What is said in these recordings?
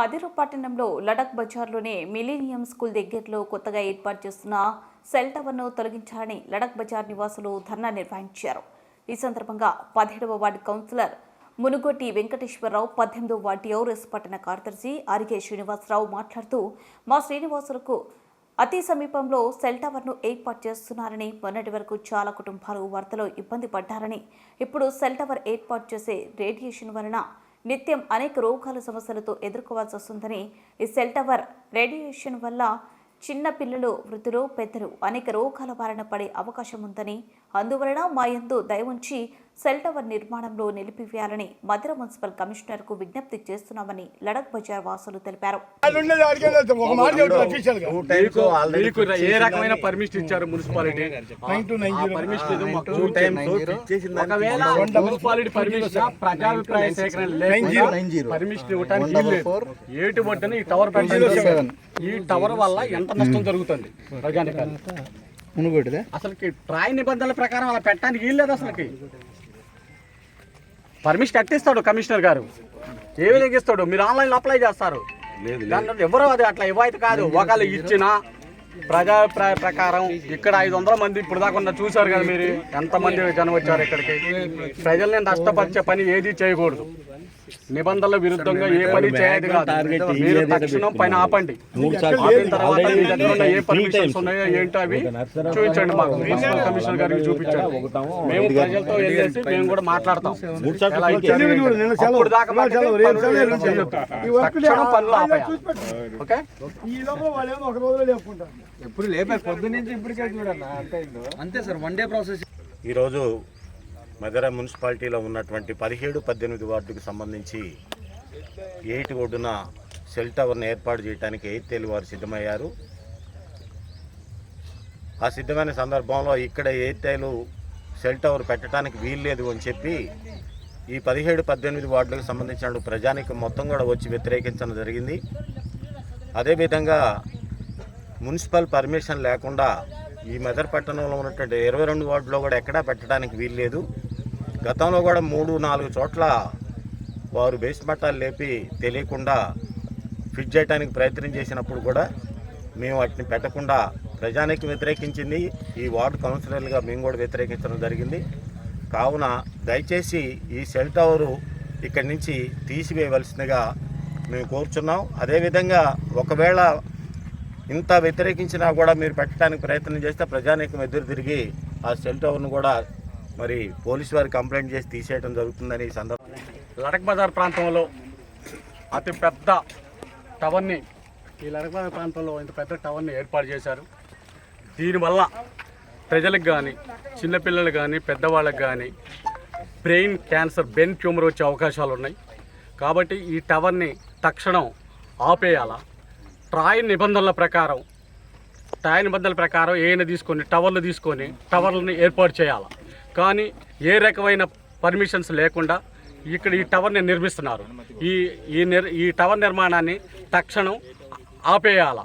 మదిర పట్టణంలో Ladakh బజార్లోని millennium school దగ్గరలో కొత్తగా ఏర్పాటు చేస్తున్న సెల్ టవర్ను తొలగించాలని లడక్ బజార్ నివాసులు ధర్నా నిర్వహించారు. ఈ సందర్భంగా పదిహేడవ వార్డు కౌన్సిలర్ మునుగోటి వెంకటేశ్వరరావు పద్దెనిమిదవ వార్డు టీఆర్ఎస్ పట్టణ కార్యదర్శి ఆరికే శ్రీనివాసరావు మాట్లాడుతూ మా శ్రీనివాసులకు అతి సమీపంలో సెల్ టవర్ను ఏర్పాటు చేస్తున్నారని మొన్నటి వరకు చాలా కుటుంబాలు వరదలో ఇబ్బంది పడ్డారని ఇప్పుడు సెల్ టవర్ ఏర్పాటు చేసే రేడియేషన్ వలన నిత్యం అనేక రోగాల సమస్యలతో ఎదుర్కోవాల్సి వస్తుందని ఈ సెల్ టవర్ రేడియేషన్ వల్ల చిన్న పిల్లలు వృద్ధులు పెద్దలు అనేక రోగాల బారిన పడే అవకాశం ఉందని అందువలన మా యందు దయవుంచి సెల్ టవర్ నిర్మాణంలో నిలిపివేయాలని మధుర మున్సిపల్ కమిషనర్కు విజ్ఞప్తి చేస్తున్నామని లడక్ బజార్ వాసులు తెలిపారు. ఏ రకమైన పర్మిషన్ ఇచ్చారు మున్సిపాలిటీ? పర్మిషన్ ప్రజాభిప్రాయ సేకరణ పర్మిషన్ ఇవ్వడానికి. ఏటి ఈ టవర్ ఈ టవర్ వల్ల ఎంత నష్టం జరుగుతుంది? ప్రజానికి మునుగోటిదే? అసలుకి ట్రాయ్ నిబంధనల ప్రకారం అలా పెట్టడానికి వీల్లేదు అసలుకి. పర్మిషన్ ఎట్టిస్తాడు కమిషనర్ గారు. ఏ విధంగా ఇస్తాడు మీరు ఆన్లైన్ అప్లై చేస్తారు. దాంట్లో ఎవరో అది అట్లా ఇవ్వైతే కాదు. ఒకళ్ళు ఇచ్చిన ప్రజాభిప్రాయ ప్రకారం ఇక్కడ ఐదు వందల మంది ఇప్పుడు దాకా ఉన్న చూశారు కదా మీరు? ఎంత మంది జనం వచ్చారు ఇక్కడికి? ప్రజల్ని నష్టపరిచే పని ఏది చేయకూడదు. నిబంధనల విరుద్ధంగా ఏ పని చేయదు కాదు. మీరు తక్షణం పైన ఆపండి. ఆపిన తర్వాత మీ దగ్గర ఉన్న ఏ పర్మిషన్స్ ఉన్నాయో ఏంటో అవి చూపించండి మాకు. మున్సిపల్ కమిషనర్ గారికి చూపించండి. మేము ప్రజలతో వెళ్ళేసి మేము కూడా మాట్లాడతాం. అప్పుడు దాకా తక్షణం పనులు. ఓకే? ఎప్పుడు లేపారు? ఇప్పటికే అంతే సార్ వన్ డే ప్రాసెస్. ఈరోజు మధుర మున్సిపాలిటీలో ఉన్నటువంటి పదిహేడు పద్దెనిమిది వార్డుకు సంబంధించి ఎయిట్ ఒడ్డున సెల్ టవర్ను ఏర్పాటు చేయడానికి ఎయిర్టెల్ వారు సిద్ధమయ్యారు. ఆ సిద్ధమైన సందర్భంలో ఇక్కడ ఎయిర్టెల్ సెల్ టవర్ పెట్టడానికి వీల్లేదు అని చెప్పి ఈ పదిహేడు పద్దెనిమిది వార్డులకు సంబంధించిన ప్రజానికి మొత్తం కూడా వచ్చి వ్యతిరేకించడం జరిగింది. అదేవిధంగా మున్సిపల్ పర్మిషన్ లేకుండా ఈ మెదర్ పట్టణంలో ఉన్నటువంటి ఇరవై రెండు వార్డులో కూడా ఎక్కడా పెట్టడానికి వీల్లేదు గతంలో కూడా మూడు నాలుగు చోట్ల వారు బేస్ మట్టాలు లేపి తెలియకుండా ఫిట్ చేయడానికి ప్రయత్నం చేసినప్పుడు కూడా మేము వాటిని పెట్టకుండా ప్రజానికి వ్యతిరేకించింది. ఈ వార్డు కౌన్సిలర్లుగా మేము కూడా వ్యతిరేకించడం జరిగింది. కావున దయచేసి ఈ సెల్ టవరు ఇక్కడి నుంచి తీసివేయవలసిందిగా మేము కోరుచున్నాం. అదేవిధంగా ఒకవేళ ఇంత వ్యతిరేకించినా కూడా మీరు పెట్టడానికి ప్రయత్నం చేస్తే ప్రజానీకం ఎదురు తిరిగి ఆ సెల్ టవర్ను కూడా మరి పోలీసు వారు కంప్లైంట్ చేసి తీసేయడం జరుగుతుందని ఈ సందర్భంగా లడక్ బజార్ ప్రాంతంలో అతి పెద్ద టవర్ని ఈ లడక్ బజార్ ప్రాంతంలో ఇంత పెద్ద టవర్ని ఏర్పాటు చేశారు. దీనివల్ల ప్రజలకు కానీ చిన్నపిల్లలు కానీ పెద్దవాళ్ళకి కానీ బ్రెయిన్ క్యాన్సర్ బెన్ ట్యూమర్ వచ్చే అవకాశాలు ఉన్నాయి. కాబట్టి ఈ టవర్ని తక్షణం ఆపేయాలా? ట్రాయ్ నిబంధనల ప్రకారం ట్రాయ్ నిబంధనల ప్రకారం ఏమైనా తీసుకొని టవర్లు తీసుకొని టవర్లను ఏర్పాటు చేయాలా? కానీ ఏ రకమైన పర్మిషన్స్ లేకుండా ఇక్కడ ఈ టవర్ని నిర్మిస్తున్నారు. ఈ ఈ నిర్ ఈ టవర్ నిర్మాణాన్ని తక్షణం ఆపేయాల.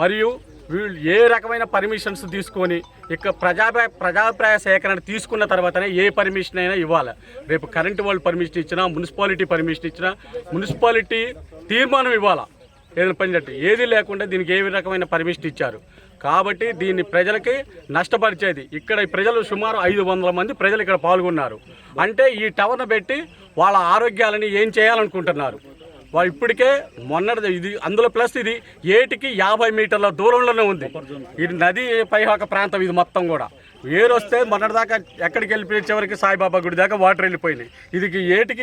మరియు వీళ్ళు ఏ రకమైన పర్మిషన్స్ తీసుకొని ఇక ప్రజాభి ప్రజాభిప్రాయ సేకరణ తీసుకున్న తర్వాతనే ఏ పర్మిషన్ అయినా ఇవ్వాలి. రేపు కరెంటు వాళ్ళు పర్మిషన్ ఇచ్చినా మున్సిపాలిటీ పర్మిషన్ ఇచ్చినా మున్సిపాలిటీ తీర్మానం ఇవ్వాలా. ఏదైనా పని చేస్తే ఏది లేకుండా దీనికి ఏ రకమైన పర్మిషన్ ఇచ్చారు? కాబట్టి దీన్ని ప్రజలకి నష్టపరిచేది. ఇక్కడ ఈ ప్రజలు సుమారు ఐదు వందల మంది ప్రజలు ఇక్కడ పాల్గొన్నారు. అంటే ఈ టవర్ను పెట్టి వాళ్ళ ఆరోగ్యాలని ఏం చేయాలనుకుంటున్నారు? వాళ్ళు ఇప్పటికే మొన్నటిది ఇది అందులో ప్లస్ ఇది ఏటికి యాభై మీటర్ల దూరంలోనే ఉంది. ఇది నది పైహాక ప్రాంతం ఇది మొత్తం కూడా. ఏరు వస్తే మొన్నటిదాకా ఎక్కడికి వెళ్ళిపోయి చివరికి సాయిబాబా గుడి దాకా వాటర్ వెళ్ళిపోయినాయి. ఇది ఏటికి